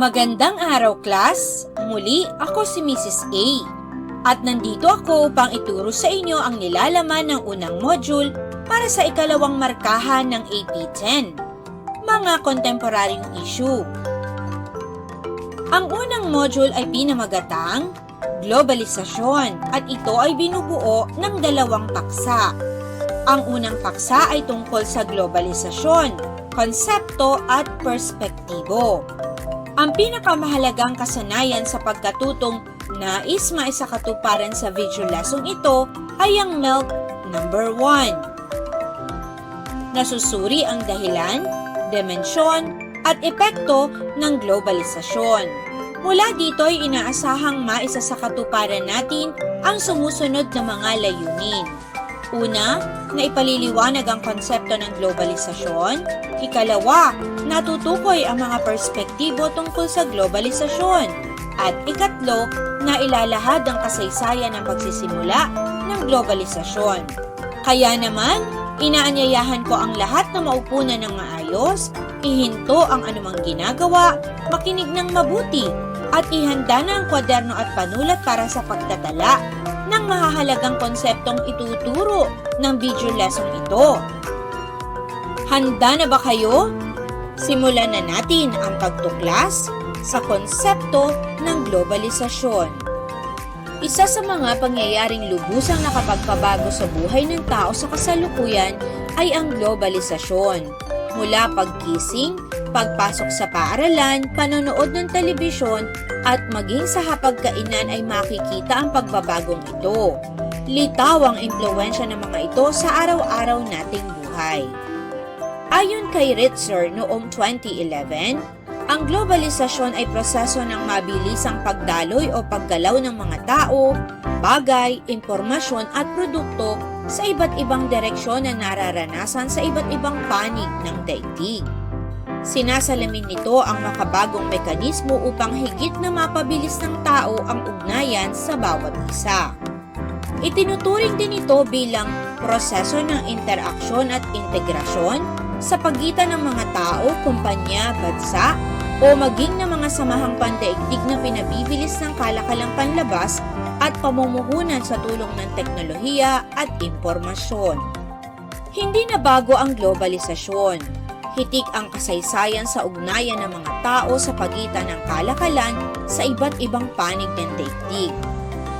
Magandang araw, class! Muli, ako si Mrs. A. At nandito ako upang ituro sa inyo ang nilalaman ng unang module para sa ikalawang markahan ng AP10, mga kontemporaryong issue. Ang unang module ay pinamagatang Globalisasyon at ito ay binubuo ng dalawang paksa. Ang unang paksa ay tungkol sa globalisasyon, konsepto at perspektibo. Ang pinakamahalagang kasanayan sa pagkatutong nais maisakatuparan sa video lesson ito ay ang MELT number 1. Nasusuri ang dahilan, dimensyon, at epekto ng globalisasyon. Mula dito ay inaasahang maisa sa katuparan natin ang sumusunod na mga layunin. Una, na ipaliliwanag ang konsepto ng globalisasyon. Ikalawa, natutukoy ang mga perspektibo tungkol sa globalisasyon. At ikatlo, na ilalahad ang kasaysayan ng pagsisimula ng globalisasyon. Kaya naman, inaanyayahan ko ang lahat na maupunan ng maayos, ihinto ang anumang ginagawa, makinig ng mabuti, at ihanda na ang kwaderno at panulat para sa pagtatala ng mahahalagang konseptong ituturo ng video lesson ito. Handa na ba kayo? Simulan na natin ang pagtuklas sa konsepto ng globalisasyon. Isa sa mga pangyayaring lubusang nakapagpabago sa buhay ng tao sa kasalukuyan ay ang globalisasyon. Mula pagkising, pagpasok sa paaralan, panonood ng telebisyon, at maging sa hapagkainan ay makikita ang pagbabagong ito. Litaw ang impluensya ng mga ito sa araw-araw nating buhay. Ayon kay Ritzer noong 2011, ang globalisasyon ay proseso ng mabilisang pagdaloy o paggalaw ng mga tao, bagay, impormasyon at produkto sa iba't ibang direksyon na nararanasan sa iba't ibang panig ng daigdig. Sinasalamin nito ang makabagong mekanismo upang higit na mapabilis ng tao ang ugnayan sa bawat isa. Itinuturing din ito bilang proseso ng interaksyon at integrasyon sa pagitan ng mga tao, kumpanya, bansa, o maging ng mga samahang pandaigdig na pinabibilis ng kalakalang panlabas at pamumuhunan sa tulong ng teknolohiya at impormasyon. Hindi na bago ang globalisasyon. Hitik ang kasaysayan sa ugnayan ng mga tao sa pagitan ng kalakalan sa iba't ibang panig ng daigdig.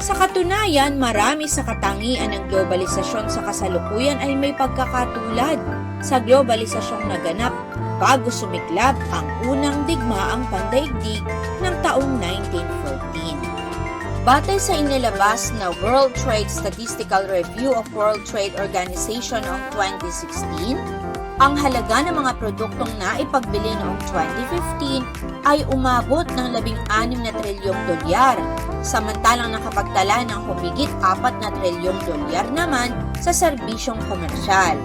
Sa katunayan, marami sa katangian ng globalisasyon sa kasalukuyan ay may pagkakatulad sa globalisasyong naganap bago sumiklab ang unang digmaang pandaigdig ng taong 1914. Batay sa inilabas na World Trade Statistical Review of World Trade Organization noong 2016, ang halaga ng mga produktong naipagbili noong 2015 ay umabot ng 16 na trilyong dolyar, samantalang nakapagtala ng humigit 4 na trilyong dolyar naman sa serbisyong komersyal.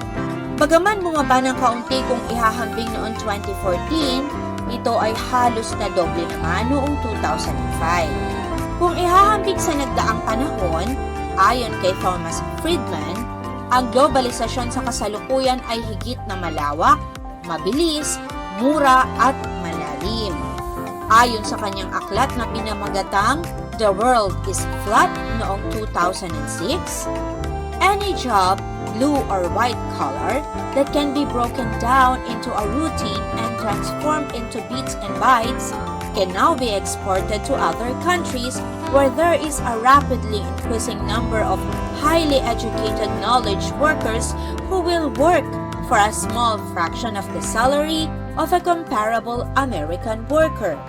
Bagaman bumaba ng kaunti kung ihahambing noong 2014, ito ay halos na doble naman noong 2005. Kung ihahambing sa nagdaang panahon, ayon kay Thomas Friedman, ang globalisasyon sa kasalukuyan ay higit na malawak, mabilis, mura at malalim. Ayon sa kanyang aklat na pinamagatang The World is Flat noong 2006, any job, blue or white collar, that can be broken down into a routine and transformed into bits and bytes can now be exported to other countries where there is a rapidly increasing number of highly educated knowledge workers who will work for a small fraction of the salary of a comparable American worker.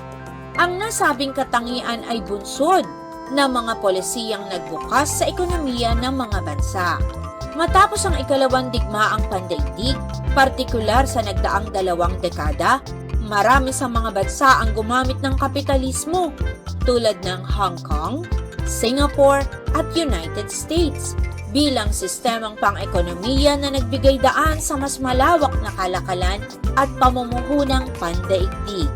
Ang nasabing katangian ay bunsod ng mga polisiyang nagbukas sa ekonomiya ng mga bansa. Matapos ang ikalawang digmaang pandaigdig, partikular sa nagdaang dalawang dekada, marami sa mga bansa ang gumamit ng kapitalismo tulad ng Hong Kong, Singapore at United States bilang sistemang pang-ekonomiya na nagbigay daan sa mas malawak na kalakalan at pamumuhunang pandaigdig.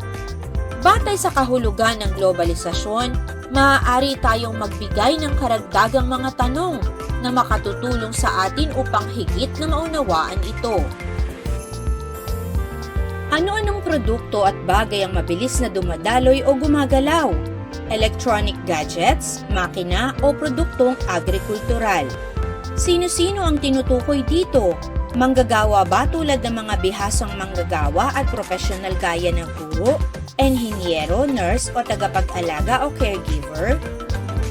Batay sa kahulugan ng globalisasyon, maaari tayong magbigay ng karagdagang mga tanong na makatutulong sa atin upang higit na maunawaan ito. Ano-anong produkto at bagay ang mabilis na dumadaloy o gumagalaw? Electronic gadgets, makina o produktong agrikultural? Sino-sino ang tinutukoy dito? Manggagawa ba tulad ng mga bihasang manggagawa at profesional gaya ng guro, enhinyero, nurse o tagapag-alaga o caregiver?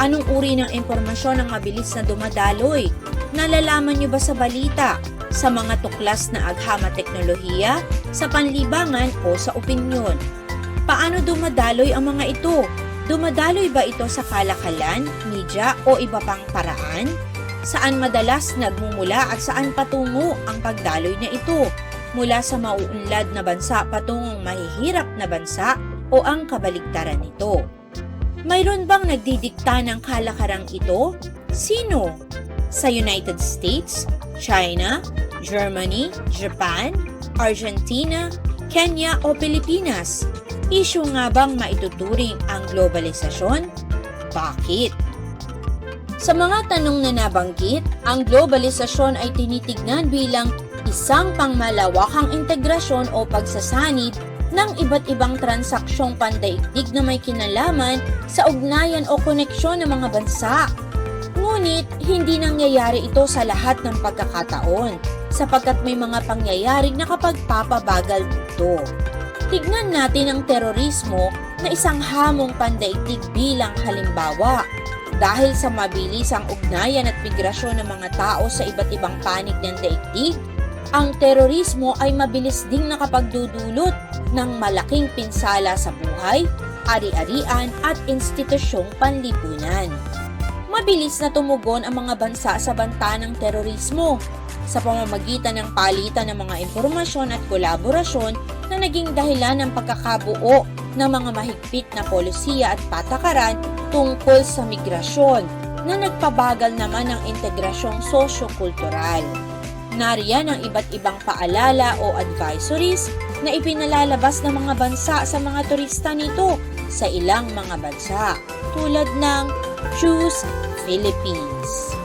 Anong uri ng impormasyon ang mabilis na dumadaloy? Nalalaman niyo ba sa balita? Sa mga tuklas na agham at teknolohiya? Sa panlibangan o sa opinyon? Paano dumadaloy ang mga ito? Dumadaloy ba ito sa kalakalan, media o iba pang paraan? Saan madalas nagmumula at saan patungo ang pagdaloy na ito? Mula sa mauunlad na bansa patungong mahihirap na bansa o ang kabaligtaran nito? Mayroon bang nagdidikta ng kalakarang ito? Sino? Sa United States, China, Germany, Japan, Argentina, Kenya o Pilipinas? Isyu nga bang maituturing ang globalisasyon? Bakit? Sa mga tanong na nabanggit, ang globalisasyon ay tinitignan bilang isang pangmalawakang integrasyon o pagsasanib ng iba't ibang transaksyong pandaigdig na may kinalaman sa ugnayan o koneksyon ng mga bansa. Ngunit, hindi nangyayari ito sa lahat ng pagkakataon sapagkat may mga pangyayaring nakapagpapabagal dito. Tignan natin ang terorismo na isang hamong pandaigdig bilang halimbawa. Dahil sa mabilis ang ugnayan at migrasyon ng mga tao sa iba't ibang panig ng daigdig, ang terorismo ay mabilis ding nakapagdudulot ng malaking pinsala sa buhay, ari-arian at institusyong panlipunan. Mabilis na tumugon ang mga bansa sa banta ng terorismo sa pamamagitan ng palitan ng mga impormasyon at kolaborasyon na naging dahilan ng pagkakabuo ng mga mahigpit na polisiya at patakaran tungkol sa migrasyon na nagpabagal naman ng integrasyong sosyo-kultural. Nariyan ang iba't ibang paalala o advisories na ipinalalabas ng mga bansa sa mga turista nito sa ilang mga bansa tulad ng Choose Philippines.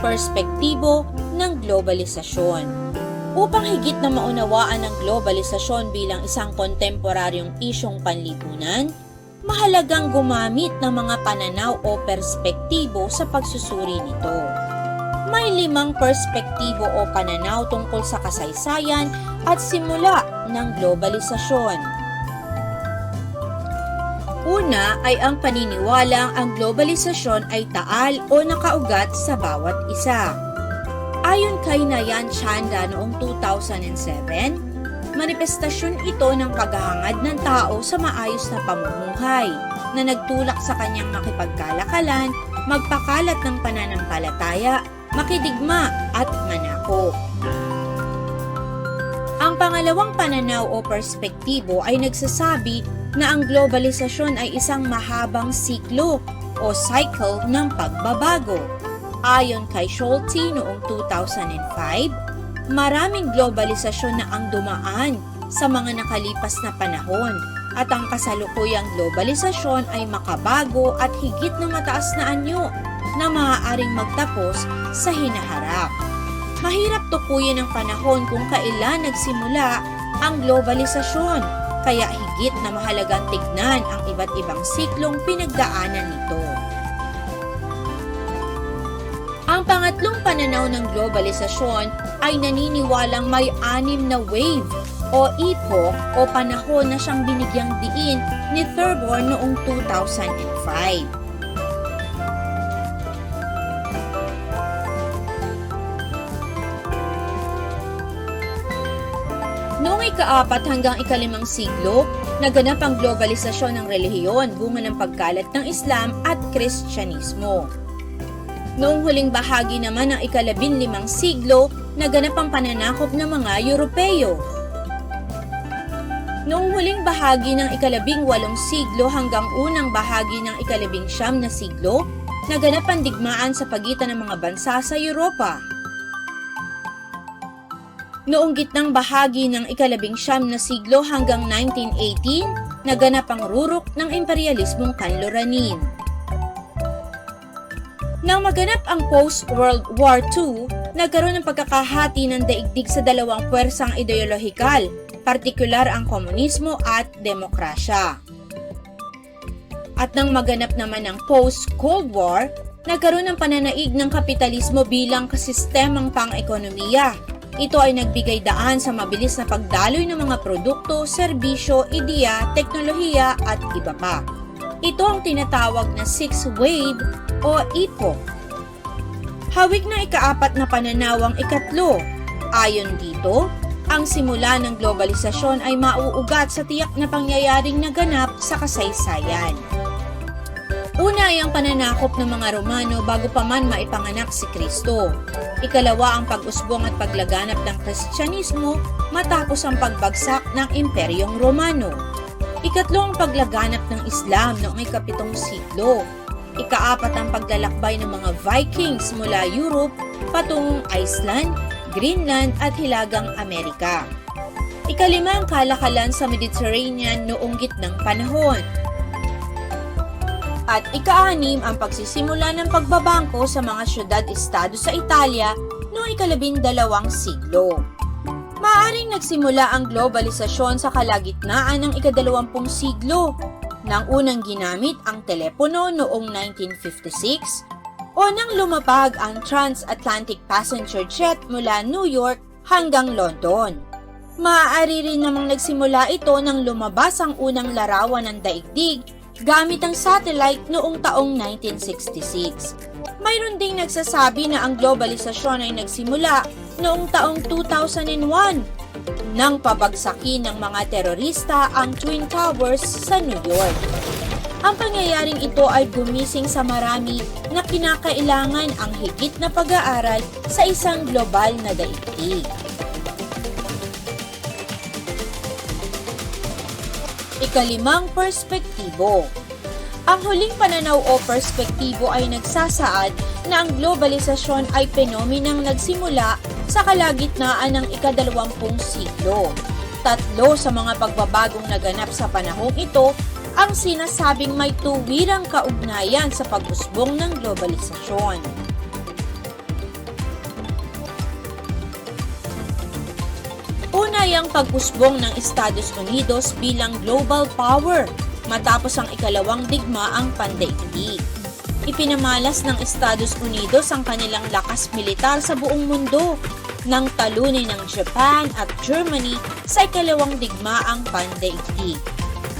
Perspektibo ng globalisasyon Upang higit na maunawaan ang globalisasyon bilang isang kontemporaryong isyong panlipunan, mahalagang gumamit ng mga pananaw o perspektibo sa pagsusuri nito. May limang perspektibo o pananaw tungkol sa kasaysayan at simula ng globalisasyon. Una ay ang paniniwalang ang globalisasyon ay taal o nakaugat sa bawat isa. Ayon kay Nayan Chanda noong 2007, manifestasyon ito ng paghahangad ng tao sa maayos na pamumuhay na nagtulak sa kanyang makipagkalakalan, magpakalat ng pananampalataya, makidigma at manako. Ang pangalawang pananaw o perspektibo ay nagsasabi na ang globalisasyon ay isang mahabang siklo o cycle ng pagbabago. Ayon kay Schulte noong 2005, maraming globalisasyon na ang dumaan sa mga nakalipas na panahon at ang kasalukuyang globalisasyon ay makabago at higit na mataas na anyo na maaaring magtapos sa hinaharap. Mahirap tukuyin ang panahon kung kailan nagsimula ang globalisasyon, kaya higit na mahalagang tignan ang iba't ibang siklong pinagdaanan nito. Ang pangatlong pananaw ng globalisasyon ay naniniwalang may anim na wave o epoch o panahon na siyang binigyang diin ni Thurborn noong 2005. Ikaapat hanggang ikalimang siglo, naganap ang globalisasyon ng relihiyon bunga ng pagkalat ng Islam at Kristyanismo. Noong huling bahagi naman ng ikalabin limang siglo, naganap ang pananakop ng mga Europeo. Noong huling bahagi ng ikalabing walong siglo hanggang unang bahagi ng ikalabing siyam na siglo, naganap ang digmaan sa pagitan ng mga bansa sa Europa. Noong gitnang bahagi ng ikalabing siyam na siglo hanggang 1918, naganap ang rurok ng imperialismong kanluranin. Nang maganap ang post-World War II, nagkaroon ng pagkakahati ng daigdig sa dalawang puwersang ideolohikal, partikular ang komunismo at demokrasya. At nang maganap naman ang post-Cold War, nagkaroon ng pananaig ng kapitalismo bilang kasistemang pang-ekonomiya. Ito ay nagbigay daan sa mabilis na pagdaloy ng mga produkto, serbisyo, ideya, teknolohiya at iba pa. Ito ang tinatawag na Sixth Wave o IPO. Hawig na ikaapat na pananawang ikatlo. Ayon dito, ang simula ng globalisasyon ay mauugat sa tiyak na pangyayaring naganap sa kasaysayan. Una ay ang pananakop ng mga Romano bago pa man maipanganak si Kristo. Ikalawa ang pag-usbong at paglaganap ng Kristyanismo matapos ang pagbagsak ng Imperyong Romano. Ikatlo ang paglaganap ng Islam noong ikapitong siglo. Ikaapat ang paglalakbay ng mga Vikings mula Europe patungong Iceland, Greenland at Hilagang Amerika. Ikalima ang kalakalan sa Mediterranean noong gitnang panahon. At ika-anim ang pagsisimula ng pagbabangko sa mga syudad-estado sa Italia noong ikalabing dalawang siglo. Maaring nagsimula ang globalisasyon sa kalagitnaan ng ikadalawampung siglo nang unang ginamit ang telepono noong 1956 o nang lumapag ang transatlantic passenger jet mula New York hanggang London. Maaari rin namang nagsimula ito nang lumabas ang unang larawan ng daigdig gamit ang satellite noong taong 1966. Mayroon ding nagsasabi na ang globalisasyon ay nagsimula noong taong 2001 nang pabagsakin ng mga terorista ang Twin Towers sa New York. Ang pangyayaring ito ay gumising sa marami na kinakailangan ang higit na pag-aaral sa isang global na daigdig. Ikalimang perspektibo. Ang huling pananaw o perspektibo ay nagsasaad na ang globalisasyon ay fenomenang nagsimula sa kalagitnaan ng ikadalawampung siglo. Tatlo sa mga pagbabagong naganap sa panahong ito ang sinasabing may tuwirang kaugnayan sa pag-usbong ng globalisasyon. Una ay ang pag-usbong ng Estados Unidos bilang global power matapos ang ikalawang digmaang pandaigdig. Ipinamalas ng Estados Unidos ang kanilang lakas militar sa buong mundo nang talunin ng Japan at Germany sa ikalawang digmaang pandaigdig.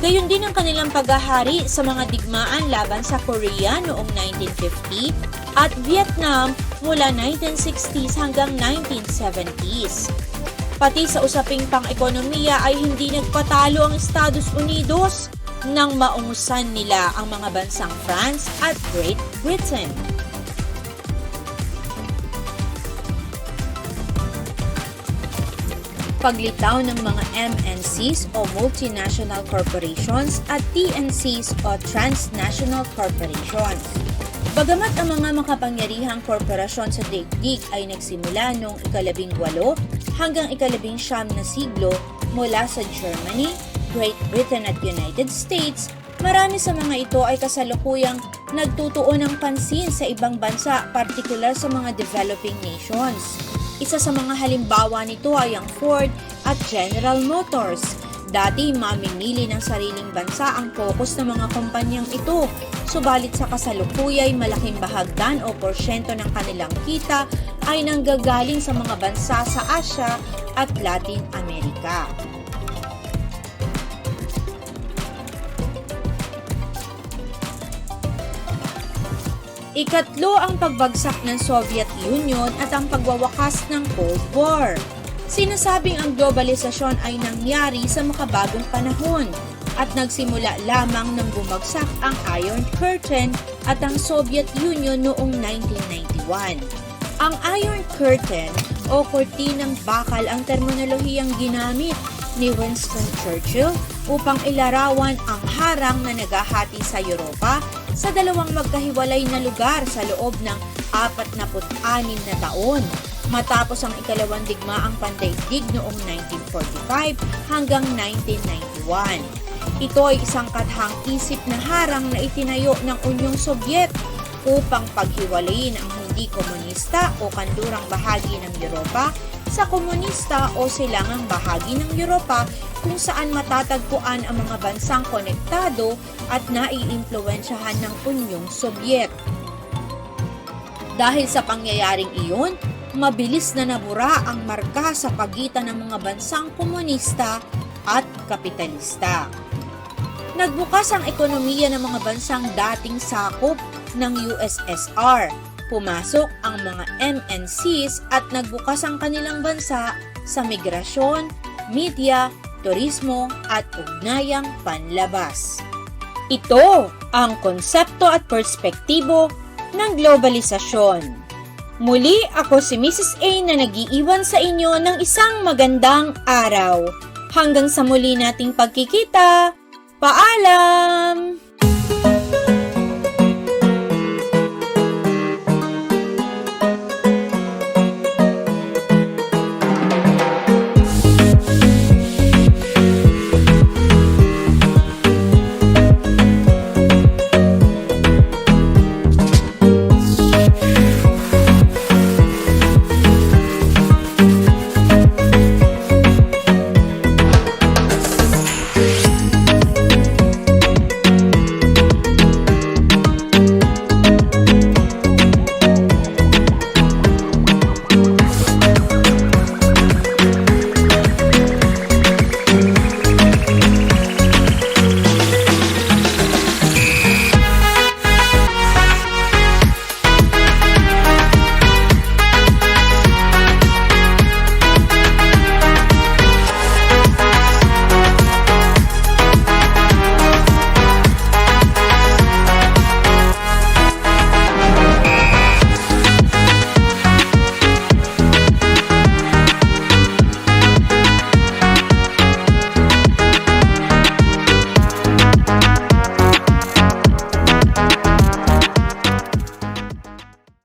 Gayon din ang kanilang paghahari sa mga digmaan laban sa Korea noong 1950 at Vietnam mula 1960s hanggang 1970s. Pati sa usaping pang-ekonomiya ay hindi nagpatalo ang Estados Unidos nang maungusan nila ang mga bansang France at Great Britain. Paglitaw ng mga MNCs o multinational corporations at TNCs o transnational corporations. Bagamat ang mga makapangyarihang korporasyon sa daigdig ay nagsimula noong ikalabing walo hanggang ikalabing siyam na siglo mula sa Germany, Great Britain at United States, marami sa mga ito ay kasalukuyang nagtutuon ng pansin sa ibang bansa, partikular sa mga developing nations. Isa sa mga halimbawa nito ay ang Ford at General Motors. Dati mamimili ng sariling bansa ang focus ng mga kumpanyang ito, subalit sa kasalukuyay malaking bahagdan o porsyento ng kanilang kita ay nanggagaling sa mga bansa sa Asia at Latin America. Ikatlo ang pagbagsak ng Soviet Union at ang pagwawakas ng Cold War. Sinasabing ang globalisasyon ay nangyari sa makabagong panahon at nagsimula lamang nang bumagsak ang Iron Curtain at ang Soviet Union noong 1991. Ang Iron Curtain o kortinang bakal ang terminolohiyang ginamit ni Winston Churchill upang ilarawan ang harang na nagahati sa Europa sa dalawang magkahiwalay na lugar sa loob ng 46 na taon matapos ang ikalawang digmaang pandaigdig noong 1945 hanggang 1991. Ito ay isang kathang isip na harang na itinayo ng Unyong Sobyet upang paghiwalayin ang hindi komunista o kanlurang bahagi ng Europa sa komunista o silangang bahagi ng Europa kung saan matatagpuan ang mga bansang konektado at naiimpluwensyahan ng Unyong Sobyet. Dahil sa pangyayaring iyon, mabilis na nabura ang marka sa pagitan ng mga bansang komunista at kapitalista. Nagbukas ang ekonomiya ng mga bansang dating sakop ng USSR. Pumasok ang mga MNCs at nagbukas ang kanilang bansa sa migrasyon, media, turismo at ugnayang panlabas. Ito ang konsepto at perspektibo ng globalisasyon. Muli ako si Mrs. A na nagiiwan sa inyo ng isang magandang araw. Hanggang sa muli nating pagkikita, paalam!